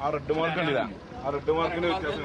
ആ red mark കണ്ടില്ല ആ റെഡ് മാർക്കിന്റെ വ്യത്യാസം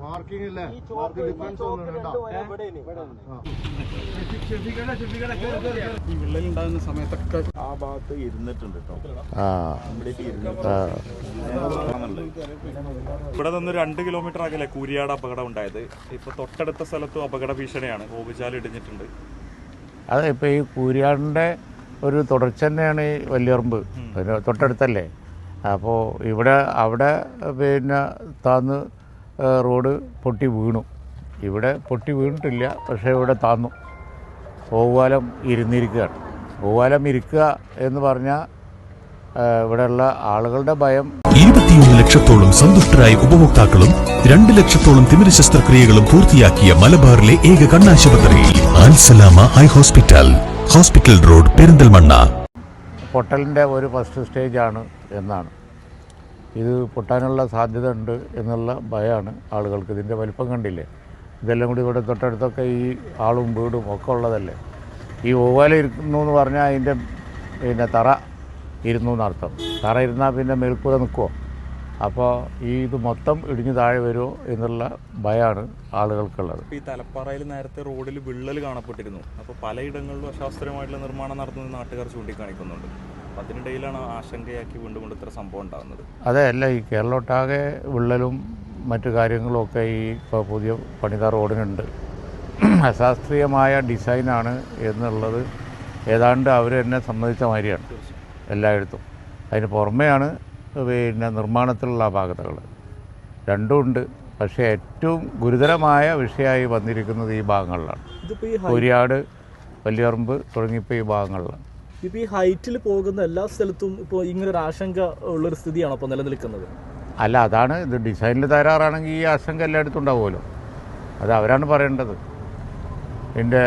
മാർക്കിംഗ് ഇല്ലേ ഡിഫറൻസ് ഈ വിള്ളൽ ഉണ്ടാകുന്ന സമയത്തൊക്കെ ആ. ഭാഗത്ത് ഇരുന്നിട്ടുണ്ട് ഇവിടെ നിന്ന് രണ്ട് കിലോമീറ്റർ അകലെ കൂരിയാട് അപകടം ഉണ്ടായത്. ഇപ്പൊ തൊട്ടടുത്ത സ്ഥലത്തും അപകട ഭീഷണിയാണ്. ഓവുചാൽ ഇടിഞ്ഞിട്ടുണ്ട്. അതെ ഇപ്പൊ ഈ കൂരിയാടിന്റെ ഒരു തുടർച്ച തന്നെയാണ് ഈ വല്യറമ്പ്. തൊട്ടടുത്തല്ലേ? അപ്പോൾ ഇവിടെ അവിടെ പിന്നെ താന്ന് റോഡ് പൊട്ടി വീണു. ഇവിടെ പൊട്ടി വീണിട്ടില്ല പക്ഷേ ഇവിടെ താന്നു. ഓവാലം ഇരുന്നിരിക്കുകയാണ്. ഓവാലം ഇരിക്കുക എന്ന് പറഞ്ഞാൽ ഇവിടെയുള്ള ആളുകളുടെ ഭയം. ഇരുപത്തിയൊന്ന് ലക്ഷത്തോളം സന്തുഷ്ടരായ ഉപഭോക്താക്കളും രണ്ട് ലക്ഷത്തോളം തിമിര ശസ്ത്രക്രിയകളും പൂർത്തിയാക്കിയ മലബാറിലെ ഏക കണ്ണാശുപത്രിയിൽ ആൻസലാമ eye hospital hospital road Perinthalmanna. പൊട്ടലിന്റെ ഒരു ഫസ്റ്റ് സ്റ്റേജ് ആണ് എന്നാണ്. ഇത് പൊട്ടാനുള്ള സാധ്യത ഉണ്ട് എന്നുള്ള ഭയമാണ് ആളുകൾക്ക്. ഇതിന്റെ വലിപ്പം കണ്ടില്ലേ? ഇതെല്ലാം കൂടി ഇവിടെ തൊട്ടടുത്തൊക്കെ ഈ ആളും വീടും ഒക്കെ ഉള്ളതല്ലേ? ഈ ഓവാല ഇരുന്നു എന്ന് പറഞ്ഞാൽ അതിന്റെ പിന്നെ തറ ഇരുന്നു എന്നർത്ഥം തറ ഇരുന്നാൽ പിന്നെ മേൽക്കൂര നിൽക്കുമോ അപ്പോൾ ഈ ഇത് മൊത്തം ഇടിഞ്ഞു താഴെ വരുമോ എന്നുള്ള ഭയമാണ് ആളുകൾക്കുള്ളത്. ഈ തലപ്പാറയിൽ നേരത്തെ റോഡിൽ വിള്ളൽ കാണപ്പെട്ടിരുന്നു. അപ്പോൾ പലയിടങ്ങളിലും അശാസ്ത്രീയമായിട്ടുള്ള നിർമ്മാണം നടത്തുന്നത് നാട്ടുകാർ ചൂണ്ടിക്കാണിക്കുന്നുണ്ട്. അതിനിടയിലാണ് ആശങ്കയാക്കി വീണ്ടും കൊണ്ട് ഇത്ര സംഭവം ഉണ്ടാകുന്നത്. അതെ അല്ല ഈ കേരളമൊട്ടാകെ വിള്ളലും മറ്റു കാര്യങ്ങളും ഒക്കെ ഈ ഇപ്പോൾ പുതിയ പണിത റോഡിനുണ്ട്. അശാസ്ത്രീയമായ ഡിസൈനാണ് എന്നുള്ളത് ഏതാണ്ട് അവർ എന്നെ സംബന്ധിച്ച മാതിരിയാണ് എല്ലായിടത്തും. അതിന് പുറമെയാണ് പിന്നെ നിർമ്മാണത്തിലുള്ള അപാകതകൾ രണ്ടുമുണ്ട് പക്ഷേ ഏറ്റവും ഗുരുതരമായ വിഷയമായി വന്നിരിക്കുന്നത് ഈ ഭാഗങ്ങളിലാണ്. കുരിയാട് വലിയറമ്പ് തുടങ്ങിയപ്പോൾ ഈ ഭാഗങ്ങളിലാണ്. ഇപ്പൊ ഈ ഹൈറ്റിൽ പോകുന്ന എല്ലാ സ്ഥലത്തും ഇപ്പോൾ ഇങ്ങനെ ഒരു ആശങ്ക ഉള്ളൊരു സ്ഥിതിയാണ് അപ്പോൾ നിലനിൽക്കുന്നത്? അല്ല അതാണ് ഇത് ഡിസൈനിൽ തരാറാണെങ്കിൽ ഈ ആശങ്ക എല്ലായിടത്തും ഉണ്ടാവുമല്ലോ. അത് അവരാണ് പറയേണ്ടത്. എന്റെ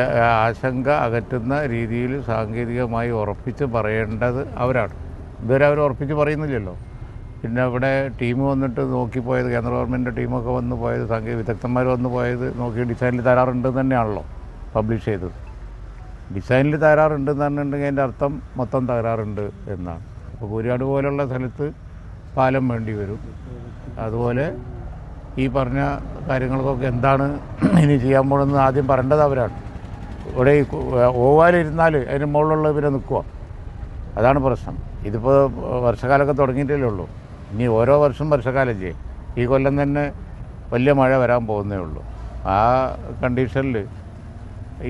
ആശങ്ക അകറ്റുന്ന രീതിയിൽ സാങ്കേതികമായി ഉറപ്പിച്ച് പറയേണ്ടത് അവരാണ്. ഇതുവരെ അവർ ഉറപ്പിച്ച് പറയുന്നില്ലല്ലോ. പിന്നെ ഇവിടെ ടീം വന്നിട്ട് നോക്കിപ്പോയത് കേന്ദ്ര ഗവൺമെന്റ് ടീമൊക്കെ വന്ന് പോയത് സാങ്കേതിക വിദഗ്ധന്മാർ വന്ന് പോയത് നോക്കി ഡിസൈനിൽ തരാറുണ്ട് തന്നെയാണല്ലോ പബ്ലിഷ് ചെയ്തത്. ഡിസൈനിൽ തകരാറുണ്ടെന്ന് പറഞ്ഞിട്ടുണ്ടെങ്കിൽ അതിന്റെ അർത്ഥം മൊത്തം തകരാറുണ്ട് എന്നാണ്. അപ്പോൾ കുരിയാട് പോലുള്ള സ്ഥലത്ത് പാലം വേണ്ടി വരും. അതുപോലെ ഈ പറഞ്ഞ കാര്യങ്ങൾക്കൊക്കെ എന്താണ് ഇനി ചെയ്യാൻ പോകണമെന്ന് ആദ്യം പറയേണ്ടത് അവരാണ്. ഇവിടെ ഈ ഓവാലിരുന്നാൽ അതിന് മുകളിലുള്ള ഇവരെ നിൽക്കുക. അതാണ് പ്രശ്നം. ഇതിപ്പോൾ വർഷകാലമൊക്കെ തുടങ്ങിയിട്ടല്ലേ ഉള്ളൂ. ഇനി ഓരോ വർഷം വർഷകാലം ചെയ്യും ഈ കൊല്ലം തന്നെ വലിയ മഴ വരാൻ പോകുന്നേ ഉള്ളൂ. ആ കണ്ടീഷനിൽ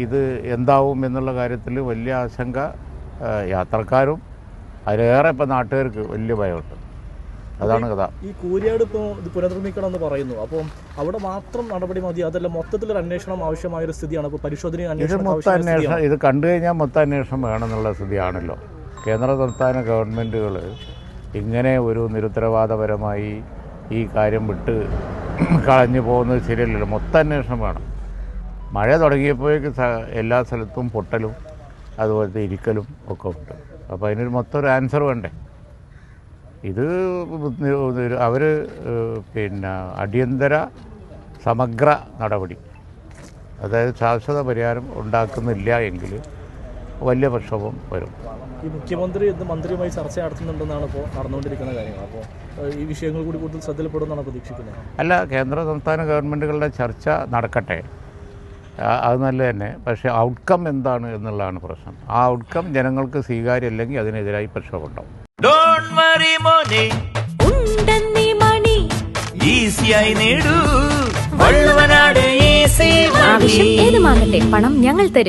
ഇത് എന്താവും എന്നുള്ള കാര്യത്തിൽ വലിയ ആശങ്ക യാത്രക്കാരും അതിലേറെ ഇപ്പം നാട്ടുകാർക്ക് വലിയ ഭയമുണ്ട്. അതാണ് കഥ. ഈ കൂരിയാട് ഇപ്പോൾ ഇത് പുനർനിർമ്മിക്കണം എന്ന് പറയുന്നു. അപ്പോൾ അവിടെ മാത്രം നടപടി മതി അതല്ല മൊത്തത്തിൽ ഒരു അന്വേഷണം ആവശ്യമായ ഒരു സ്ഥിതിയാണ് അപ്പോൾ പരിശോധന അന്വേഷണം മൊത്തം അന്വേഷണം ഇത് കണ്ടു കഴിഞ്ഞാൽ മൊത്ത അന്വേഷണം വേണമെന്നുള്ള സ്ഥിതിയാണല്ലോ. കേന്ദ്ര സംസ്ഥാന ഗവൺമെന്റുകൾ ഇങ്ങനെ ഒരു നിരുത്തരവാദപരമായി ഈ കാര്യം വിട്ട് കളഞ്ഞു പോകുന്നത് ശരിയല്ലല്ലോ. മൊത്ത അന്വേഷണം വേണം. മഴ തുടങ്ങിയപ്പോഴേക്ക് എല്ലാ സ്ഥലത്തും പൊട്ടലും അതുപോലത്തെ ഇരിക്കലും ഒക്കെ ഉണ്ട്. അപ്പോൾ അതിനൊരു മൊത്തം ഒരു ആൻസർ വേണ്ടേ? ഇത് അവർ പിന്നെ അടിയന്തര സമഗ്ര നടപടി. അതായത് ശാശ്വത പരിഹാരം ഉണ്ടാക്കുന്നില്ല എങ്കിൽ വലിയ പ്രക്ഷോഭം വരും. ഈ മുഖ്യമന്ത്രി ഇന്ന് മന്ത്രിയുമായി ചർച്ച നടത്തുന്നുണ്ടെന്നാണ് ഇപ്പോൾ നടന്നുകൊണ്ടിരിക്കുന്ന കാര്യങ്ങൾ. അപ്പോൾ ഈ വിഷയങ്ങൾ കൂടി കൂടുതൽ ശ്രദ്ധയിൽപ്പെടുമെന്നാണ് പ്രതീക്ഷിക്കുന്നത്. അല്ല കേന്ദ്ര സംസ്ഥാന ഗവൺമെന്റുകളുടെ ചർച്ച നടക്കട്ടെ. അത് നല്ല തന്നെ. പക്ഷേ ഔട്ട്കം എന്താണ് എന്നുള്ളതാണ് പ്രശ്നം. ആ ഔട്ട്കം ജനങ്ങൾക്ക് സ്വീകാര്യമല്ലെങ്കിൽ അതിനെതിരായി പ്രക്ഷോഭം ഉണ്ടാവും. ഡോണ്ട് വറി മോനെ. ഉണ്ടെന്നീ മണി. ഈസിയായി നേടൂ. ഏതുമാകട്ടെ പണം ഞങ്ങൾ തരും.